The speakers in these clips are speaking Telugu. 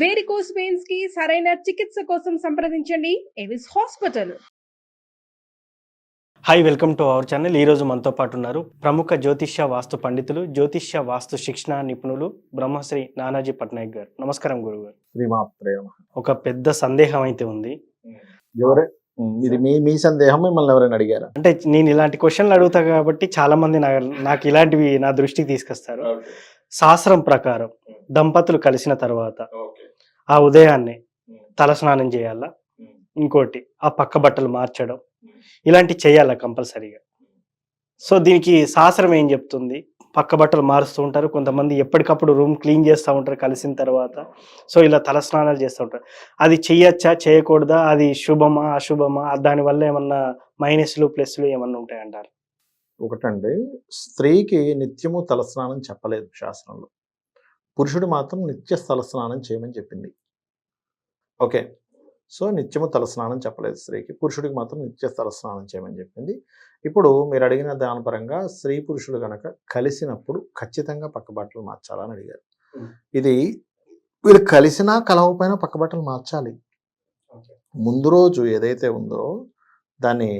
వేరికోస్ వెయిన్స్కి సరైన చికిత్స కోసం సంప్రదించండి. Avis hospital hi welcome to our channel ఈరోజు మనతో పాటు ఉన్నారు ప్రముఖ జ్యోతిష్య వాస్తు పండితులు జ్యోతిష్య వాస్తు శిక్షణ నిపుణులు బ్రహ్మశ్రీ నానాజీ పట్నాయక్ గారు. నమస్కారం గురుగారు శ్రీమాత్రే నమః. ఒక పెద్ద సందేహం అయితే ఉంది. ఎవరే? ఇది మీ మీ సందేహం మిమ్మల్ని ఎవరైనా అడిగారా? అంటే నేను ఇలాంటి క్వశ్చన్లు అడుగుతా కాబట్టి చాలా మంది నాకు ఇలాంటివి నా దృష్టికి తీసుకొస్తారు. శాస్త్రం ప్రకారం దంపతులు కలిసిన తర్వాత ఆ ఉదయాన్నే తలస్నానం చేయాలా. ఇంకోటి ఆ పక్క బట్టలు మార్చడం. ఇలాంటి చేయాలా కంపల్సరీగా. సో దీనికి శాస్త్రం ఏం చెప్తుంది? పక్క బట్టలు మారుస్తూ ఉంటారు. కొంతమంది ఎప్పటికప్పుడు రూమ్ క్లీన్ చేస్తూ ఉంటారు కలిసిన తర్వాత. సో ఇలా తలస్నానాలు చేస్తూ ఉంటారు. అది చెయ్యొచ్చా? చేయకూడదా? అది శుభమా? అశుభమా? దానివల్ల ఏమన్నా మైనస్లు ప్లస్లు ఏమన్నా ఉంటాయంటారు? ఒకటండి స్త్రీకి నిత్యము తలస్నానం చెప్పలేదు శాస్త్రంలో. పురుషుడు మాత్రం నిత్య తలస్నానం చేయమని చెప్పింది. ఓకే. సో నిత్యము తలస్నానం చెప్పలేదు స్త్రీకి. పురుషుడికి మాత్రం నిత్య తలస్నానం చేయమని చెప్పింది. ఇప్పుడు మీరు అడిగిన దాని పరంగా స్త్రీ పురుషుడు కనుక కలిసినప్పుడు ఖచ్చితంగా పక్క బట్టలు మార్చాలని అడిగారు. ఇది వీళ్ళు కలిసినా కలవకపోయినా పక్క బట్టలు మార్చాలి. ముందు రోజు ఏదైతే ఉందో దాన్ని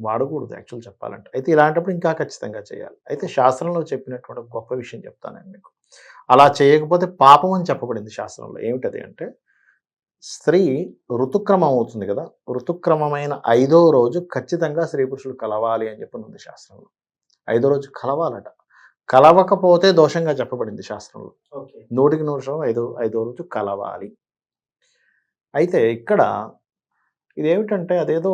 వాడకూడదు యాక్చువల్ చెప్పాలంటే. అయితే ఇలాంటప్పుడు ఇంకా ఖచ్చితంగా చేయాలి. అయితే శాస్త్రంలో చెప్పినటువంటి గొప్ప విషయం చెప్తాను నేను మీకు. అలా చేయకపోతే పాపం అని చెప్పబడింది శాస్త్రంలో. ఏమిటది అంటే స్త్రీ ఋతుక్రమం అవుతుంది కదా ఋతుక్రమమైన ఐదో రోజు ఖచ్చితంగా స్త్రీ పురుషులు కలవాలి అని చెప్పి ఉంది శాస్త్రంలో. ఐదో రోజు కలవాలట. కలవకపోతే దోషంగా చెప్పబడింది శాస్త్రంలో. నూటికి నూరు ఐదో ఐదో రోజు కలవాలి. అయితే ఇక్కడ ఇదేమిటంటే అదేదో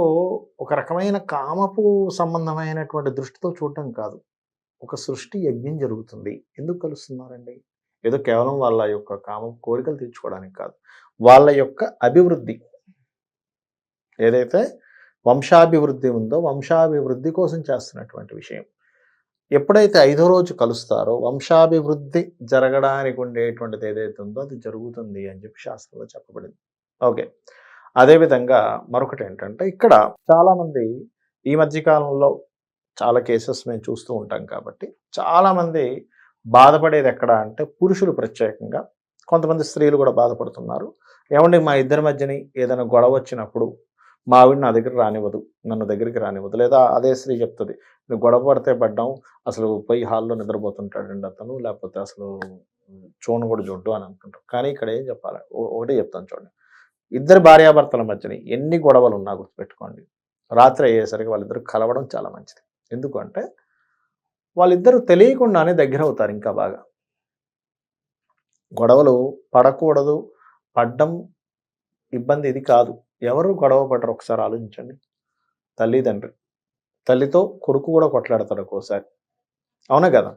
ఒక రకమైన కామపు సంబంధమైనటువంటి దృష్టితో చూడటం కాదు. ఒక సృష్టి యజ్ఞం జరుగుతుంది. ఎందుకు కలుస్తున్నారండి? ఏదో కేవలం వాళ్ళ యొక్క కామం కోరికలు తీర్చుకోవడానికి కాదు. వాళ్ళ యొక్క అభివృద్ధి. ఏదైతే వంశాభివృద్ధి ఉందో వంశాభివృద్ధి కోసం చేస్తున్నటువంటి విషయం. ఎప్పుడైతే ఐదో రోజు కలుస్తారో వంశాభివృద్ధి జరగడానికి ఉండేటువంటిది ఏదైతే ఉందో అది జరుగుతుంది అని చెప్పి శాస్త్రంలో చెప్పబడింది. ఓకే. అదేవిధంగా మరొకటి ఏంటంటే ఇక్కడ చాలామంది ఈ మధ్యకాలంలో చాలా కేసెస్ మేము చూస్తూ ఉంటాం కాబట్టి చాలామంది బాధపడేది ఎక్కడ అంటే పురుషులు ప్రత్యేకంగా. కొంతమంది స్త్రీలు కూడా బాధపడుతున్నారు. ఏమండి మా ఇద్దరి మధ్యని ఏదైనా గొడవ వచ్చినప్పుడు మా ఆవిడ నా దగ్గర రానివ్వదు నన్ను దగ్గరికి రానివ్వదు లేదా అదే స్త్రీ చెప్తుంది నువ్వు గొడవ పడితే పడ్డాం అసలు పోయి హాల్లో నిద్రపోతుంటాడండి అతను లేకపోతే అసలు చూడను కూడా చూడ్డు అని అనుకుంటాం కానీ ఇక్కడ ఏం చెప్పాలి ఒకటే చెప్తాను చూడండి. ఇద్దరు భార్యాభర్తల మధ్యన ఎన్ని గొడవలు ఉన్నా గుర్తుపెట్టుకోండి. రాత్రి అయ్యేసరికి వాళ్ళిద్దరు కలవడం చాలా మంచిది. ఎందుకంటే వాళ్ళిద్దరూ తెలియకుండానే దగ్గర అవుతారు ఇంకా బాగా. గొడవలు పడకూడదు పడ్డం ఇబ్బంది ఇది కాదు. ఎవరు గొడవ పడరు ఒకసారి ఆలోచించండి. తల్లిదండ్రి తల్లితో కొడుకు కూడా కొట్లాడతాడు ఒక్కోసారి. అవునా కదా?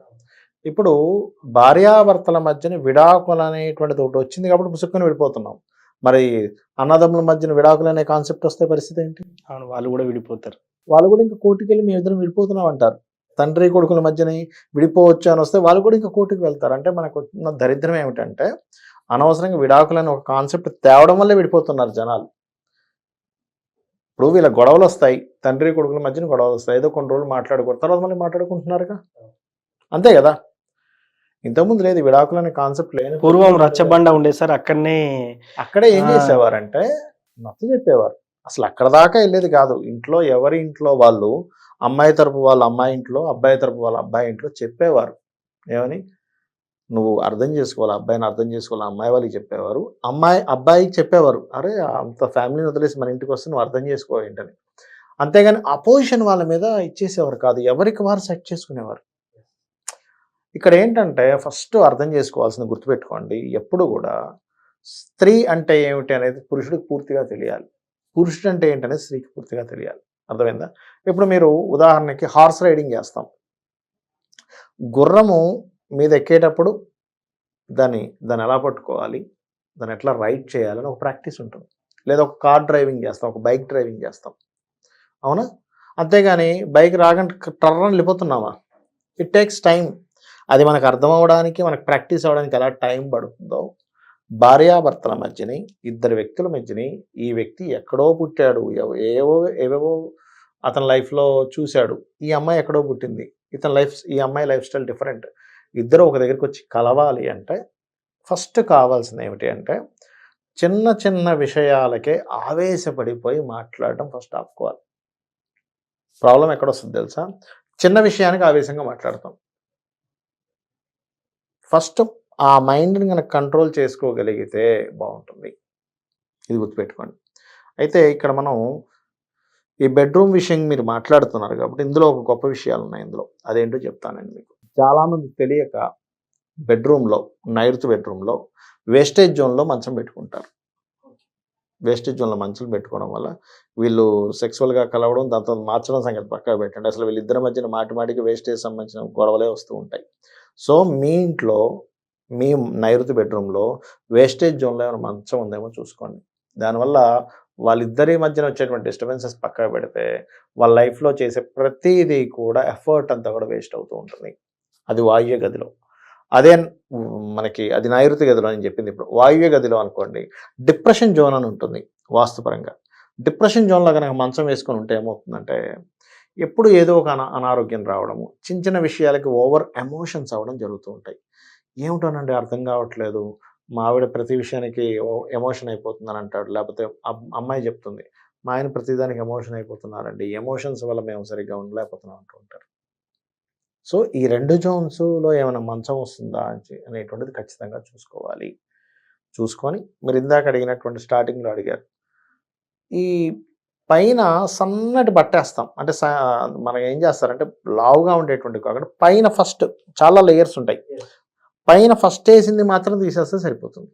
ఇప్పుడు భార్యాభర్తల మధ్యన విడాకులు అనేటువంటిది ఒకటి వచ్చింది కాబట్టి పుసుక్కుని విడిపోతున్నాం మరి అన్నదమ్ముల మధ్యన విడాకులు అనే కాన్సెప్ట్ వస్తే పరిస్థితి ఏంటి? అవును వాళ్ళు కూడా విడిపోతారు. వాళ్ళు కూడా ఇంకా కోర్టుకి వెళ్ళి మేము ఇద్దరం విడిపోతున్నాం అంటారు తండ్రి కొడుకుల మధ్యన విడిపోవచ్చు అని వస్తే వాళ్ళు కూడా ఇంకా కోర్టుకి వెళ్తారు. అంటే మనకు ఉన్న దరిద్రం ఏమిటంటే అనవసరంగా విడాకులు అనే ఒక కాన్సెప్ట్ తేవడం వల్లే విడిపోతున్నారు జనాలు. ఇప్పుడు వీళ్ళ గొడవలు వస్తాయి. తండ్రి కొడుకుల మధ్యన గొడవలు వస్తాయి. ఏదో కొన్ని రోజులు మాట్లాడుకోరు. తర్వాత మళ్ళీ మాట్లాడుకుంటున్నారుగా? అంతే కదా? ఇంతకుముందు లేదు విడాకులు అనే కాన్సెప్ట్ లేదు పూర్వం రచ్చబండ ఉండే సార్ అక్కడనే అక్కడే ఏం. చేసేవారంటే నచ్చ చెప్పేవారు. అసలు అక్కడ దాకా వెళ్ళేది కాదు. ఇంట్లో ఎవరి ఇంట్లో వాళ్ళు అమ్మాయి తరపు వాళ్ళ అమ్మాయి ఇంట్లో అబ్బాయి తరపు వాళ్ళ అబ్బాయి ఇంట్లో చెప్పేవారు. ఏమని? నువ్వు అర్థం చేసుకోవాలి? అబ్బాయిని అర్థం చేసుకోవాలి? అమ్మాయి వాళ్ళకి చెప్పేవారు. అమ్మాయి అబ్బాయికి చెప్పేవారు. అరే అంత ఫ్యామిలీని వదిలేసి మన ఇంటికి వస్తే నువ్వు అర్థం చేసుకో ఏంటని. అంతేగాని అపోజిషన్ వాళ్ళ మీద ఇచ్చేసేవారు కాదు. ఎవరికి వారు సెట్ చేసుకునేవారు? ఇక్కడ ఏంటంటే ఫస్ట్ అర్థం చేసుకోవాల్సింది గుర్తుపెట్టుకోండి. ఎప్పుడు కూడా స్త్రీ అంటే ఏమిటి అనేది పురుషుడికి పూర్తిగా తెలియాలి. పురుషుడు అంటే ఏంటి స్త్రీకి పూర్తిగా తెలియాలి. అర్థమైందా? ఇప్పుడు మీరు ఉదాహరణకి హార్స్ రైడింగ్ చేస్తాం. గుర్రము మీద ఎక్కేటప్పుడు దాన్ని దాన్ని ఎలా పట్టుకోవాలి? దాన్ని ఎట్లా రైడ్ చేయాలని ఒక ప్రాక్టీస్ ఉంటుంది. లేదా ఒక కార్ డ్రైవింగ్ చేస్తాం ఒక బైక్ డ్రైవింగ్ చేస్తాం. అవునా? అంతేగాని బైక్ రాగంటే టర్రని వెళ్ళిపోతున్నామా? ఇట్ టేక్స్ టైం అది మనకు అర్థం అవ్వడానికి మనకు ప్రాక్టీస్ అవ్వడానికి ఎలా టైం పడుతుందో భార్యాభర్తల మధ్యని ఇద్దరు వ్యక్తుల మధ్యని ఈ వ్యక్తి ఎక్కడో పుట్టాడు ఏవో ఏవేవో అతని లైఫ్లో చూశాడు ఈ అమ్మాయి ఎక్కడో పుట్టింది ఇతని లైఫ్ ఈ అమ్మాయి లైఫ్ స్టైల్ డిఫరెంట్. ఇద్దరు ఒక దగ్గరికి వచ్చి కలవాలి అంటే ఫస్ట్ కావాల్సింది ఏమిటి అంటే చిన్న చిన్న విషయాలకే ఆవేశపడిపోయి మాట్లాడడం ఫస్ట్ ఆపుకోవాలి ప్రాబ్లం ఎక్కడ వస్తుంది తెలుసా? చిన్న విషయానికి ఆవేశంగా మాట్లాడతాం. ఫస్ట్ ఆ మైండ్ని కనుక కంట్రోల్ చేసుకోగలిగితే బాగుంటుంది. ఇది గుర్తుపెట్టుకోండి. అయితే ఇక్కడ మనం ఈ బెడ్రూమ్ విషయం మీరు మాట్లాడుతున్నారు కాబట్టి ఇందులో ఒక గొప్ప విషయాలు ఉన్నాయి ఇందులో. అదేంటో చెప్తానండి మీకు. చాలామంది తెలియక బెడ్రూమ్లో నైరుతి బెడ్రూమ్లో వేస్టేజ్ జోన్లో మంచం పెట్టుకుంటారు. వేస్టేజ్ జోన్లో మంచం పెట్టుకోవడం వల్ల వీళ్ళు సెక్సువల్గా కలవడం దాంతో మార్చడం సంగతి పక్కన పెట్టండి. అసలు వీళ్ళిద్దరి మధ్యన మాటి మాటికి వేస్టేజ్ సంబంధించిన గొడవలే వస్తూ ఉంటాయి. సో మీ ఇంట్లో మీ నైరుతి బెడ్రూమ్లో వేస్టేజ్ జోన్లో ఏమైనా మంచం ఉందేమో చూసుకోండి. దానివల్ల వాళ్ళిద్దరి మధ్యన వచ్చేటువంటి డిస్టర్బెన్సెస్ పక్కన పెడితే వాళ్ళ లైఫ్లో చేసే ప్రతిదీ కూడా ఎఫర్ట్ అంతా కూడా వేస్ట్ అవుతూ ఉంటుంది. అది వాయువ్య గదిలో. అదే మనకి అది నైరుతి గదిలో అని చెప్పింది ఇప్పుడు. వాయువ్య గదిలో అనుకోండి డిప్రెషన్ జోన్ అని ఉంటుంది వాస్తుపరంగా. డిప్రెషన్ జోన్లో కనుక మంచం వేసుకొని ఉంటే ఏమవుతుందంటే ఎప్పుడు ఏదో ఒక అనా అనారోగ్యం రావడము చిన్న చిన్న విషయాలకి ఓవర్ ఎమోషన్స్ అవ్వడం జరుగుతూ ఉంటాయి. ఏమిటోనండి అర్థం కావట్లేదు. మా ఆవిడ ప్రతి విషయానికి ఎమోషన్ అయిపోతుందని అంటాడు. లేకపోతే అమ్మాయి చెప్తుంది మా ఆయన ప్రతిదానికి ఎమోషన్ అయిపోతున్నారండి. ఎమోషన్స్ వల్ల మేము సరిగ్గా ఉండలేకపోతున్నాం అంటూ ఉంటారు. సో ఈ రెండు జోన్స్లో ఏమైనా మంచం వస్తుందా అని అనేటువంటిది ఖచ్చితంగా చూసుకోవాలి. చూసుకొని మీరు ఇందాక అడిగినటువంటి స్టార్టింగ్లో అడిగారు. ఈ పైన సన్నటి బట్టేస్తాం. అంటే మనం ఏం చేస్తారంటే లావుగా ఉండేటువంటి కాకుండా పైన ఫస్ట్ చాలా లేయర్స్ ఉంటాయి. పైన ఫస్ట్ వేసింది మాత్రం తీసేస్తే సరిపోతుంది.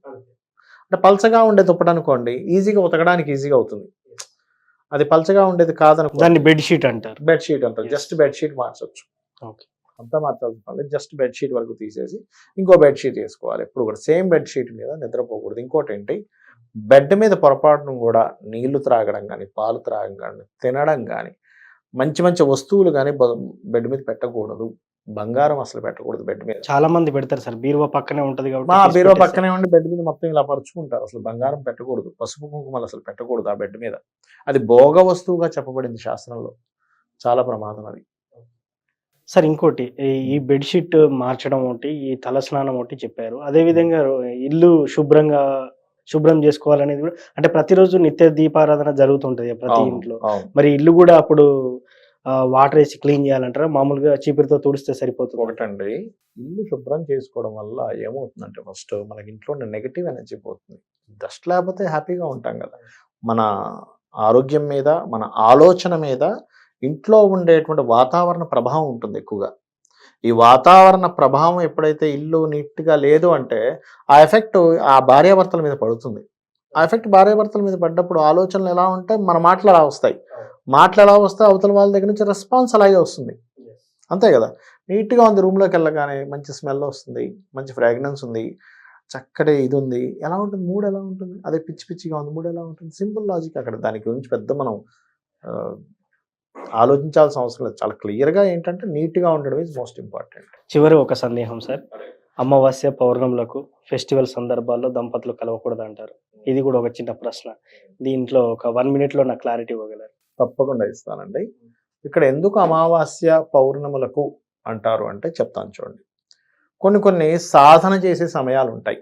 అంటే పల్చగా ఉండే దుప్పటి అనుకోండి ఈజీగా ఉతకడానికి ఈజీగా అవుతుంది. అది పల్చగా ఉండేది కాదనుకో దాన్ని బెడ్షీట్ అంటారు. బెడ్షీట్ అంటారు. జస్ట్ బెడ్షీట్ మార్చొచ్చు. Okay. అంతా మార్చాల్సిన జస్ట్ బెడ్షీట్ వరకు తీసేసి ఇంకో బెడ్షీట్ వేసుకోవాలి. ఎప్పుడు కూడా సేమ్ బెడ్షీట్ మీద నిద్రపోకూడదు. ఇంకోటి ఏంటి? బెడ్ మీద పొరపాటును కూడా నీళ్ళు త్రాగడం కానీ పాలు త్రాగడం కానీ తినడం కానీ మంచి మంచి వస్తువులు కానీ బెడ్ మీద పెట్టకూడదు. బంగారం అసలు పెట్టకూడదు బెడ్ మీద. చాలా మంది పెడతారు సార్. బీరువా పక్కనే ఉంటది కాబట్టి మా తీసి బీరో పెట్టేస్తారు. పక్కనే ఉండి బెడ్ మీద మొత్తం ఇలా పరుచుకుంటారు. అసలు బంగారం పెట్టకూడదు. పసుపు కుంకుమలు అసలు పెట్టకూడదు ఆ బెడ్ మీద. అది భోగ వస్తువుగా చెప్పబడింది శాస్త్రంలో. చాలా ప్రమాదం అది. సార్ ఇంకోటి. ఈ- బెడ్షీట్ మార్చడం ఒకటి ఈ తలస్నానం ఒకటి చెప్పారు. అదే విధంగా ఇల్లు శుభ్రంగా శుభ్రం చేసుకోవాలనేది కూడా అంటే ప్రతిరోజు నిత్య దీపారాధన జరుగుతుంటది ప్రతి ఇంట్లో. మరి ఇల్లు కూడా అప్పుడు వాటర్ వేసి క్లీన్ చేయాలంటారా? మామూలుగా చీపురుతో తుడిస్తే సరిపోతుంది? ఒకటండి ఇల్లు శుభ్రం చేసుకోవడం వల్ల ఏమవుతుందంటే ఫస్ట్ మనకి ఇంట్లో నెగిటివ్ ఎనర్జీ పోతుంది. డస్ట్ లేకపోతే హ్యాపీగా ఉంటాం కదా. మన ఆరోగ్యం మీద మన ఆలోచన మీద ఇంట్లో ఉండేటువంటి వాతావరణ ప్రభావం ఉంటుంది ఎక్కువగా. ఈ వాతావరణ ప్రభావం ఎప్పుడైతే ఇల్లు నీట్గా లేదు అంటే ఆ ఎఫెక్ట్ ఆ భార్యాభర్తల మీద పడుతుంది. ఆ ఎఫెక్ట్ భార్యాభర్తల మీద పడ్డప్పుడు ఆలోచనలు ఎలా ఉంటాయి మన మాటలు ఎలా వస్తాయి. మాటలు ఎలా వస్తే అవతల వాళ్ళ దగ్గర నుంచి రెస్పాన్స్ అలాగే వస్తుంది. అంతే కదా? నీట్గా ఉంది రూమ్లోకి వెళ్ళగానే మంచి స్మెల్ వస్తుంది మంచి ఫ్రాగ్రెన్స్ ఉంది చక్కటి ఇది ఉంది. ఎలా ఉంటుంది? మూడ్ ఎలా ఉంటుంది? అదే పిచ్చి పిచ్చిగా ఉంది. మూడ్ ఎలా ఉంటుంది? సింపుల్ లాజిక్ అక్కడ. దాని గురించి పెద్ద మనం ఆలోచించాల్సిన అవసరం లేదు. చాలా క్లియర్గా ఏంటంటే నీట్గా ఉండడం ఈజ్ మోస్ట్ ఇంపార్టెంట్ చివరి ఒక సందేహం సార్. అమావాస్య పౌర్ణములకు ఫెస్టివల్ సందర్భాల్లో దంపతులు కలవకూడదు అంటారు ఇది కూడా ఒక చిన్న ప్రశ్న. దీంట్లో ఒక వన్ మినిట్లో నాకు క్లారిటీ ఇవ్వగలరు. తప్పకుండా ఇస్తానండి. ఇక్కడ ఎందుకు అమావాస్య పౌర్ణములకు అంటారు అంటే చెప్తాను చూడండి. కొన్ని కొన్ని సాధన చేసే సమయాలు ఉంటాయి.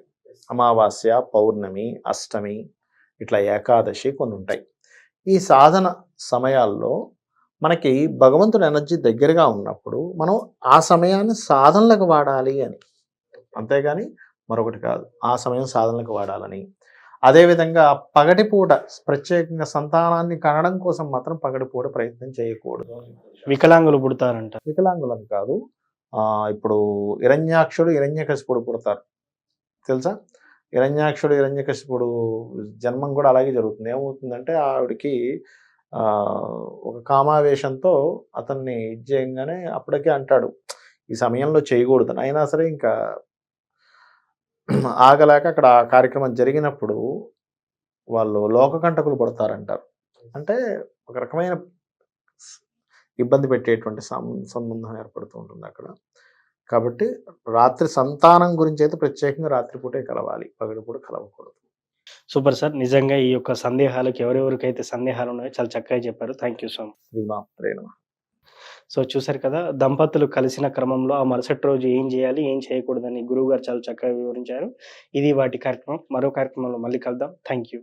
అమావాస్య పౌర్ణమి అష్టమి ఇట్లా ఏకాదశి కొన్ని ఉంటాయి. ఈ సాధన సమయాల్లో మనకి భగవంతుడి ఎనర్జీ దగ్గరగా ఉన్నప్పుడు మనం ఆ సమయాన్ని సాధనలకు వాడాలి అని. అంతేగాని మరొకటి కాదు. ఆ సమయం సాధనలకు వాడాలని. అదేవిధంగా పగటిపూట ప్రత్యేకంగా సంతానాన్ని కనడం కోసం మాత్రం పగటిపూట ప్రయత్నం చేయకూడదు. వికలాంగులు పుడతారంట. వికలాంగులను కాదు. ఆ, ఇప్పుడు హిరణ్యాక్షుడు హిరణ్యకశిపుడు పుడతారు. తెలుసా? హిరణ్యాక్షుడు హిరణ్యకశిపుడు జన్మం కూడా అలాగే జరుగుతుంది. ఏమవుతుందంటే ఆవిడకి ఒక కామావేశంతో అతన్ని ఇది చేయంగానే అప్పటికే అంటాడు ఈ సమయంలో చేయకూడదని అయినా సరే ఇంకా ఆగలేక అక్కడ ఆ కార్యక్రమం జరిగినప్పుడు వాళ్ళు లోకకంటకులు పడతారంటారు. అంటే ఒక రకమైన ఇబ్బంది పెట్టేటువంటి సం- సంబంధం ఏర్పడుతూ ఉంటుంది అక్కడ. కాబట్టి రాత్రి సంతానం గురించి అయితే ప్రత్యేకంగా రాత్రిపూటే కలవాలి. పగటిపూట కలవకూడదు. Super sir. నిజంగా ఈ యొక్క సందేహాలకు ఎవరెవరికైతే సందేహాలు ఉన్నాయో చాలా చక్కగా చెప్పారు. Thank you so much. So చూసారు కదా దంపతులు కలిసిన క్రమంలో ఆ మరుసటి రోజు ఏం చేయాలి ఏం చేయకూడదని గురువు గారు చాలా చక్కగా వివరించారు. ఇది వాటి కార్యక్రమం. మరో కార్యక్రమంలో మళ్ళీ కలుద్దాం. Thank you.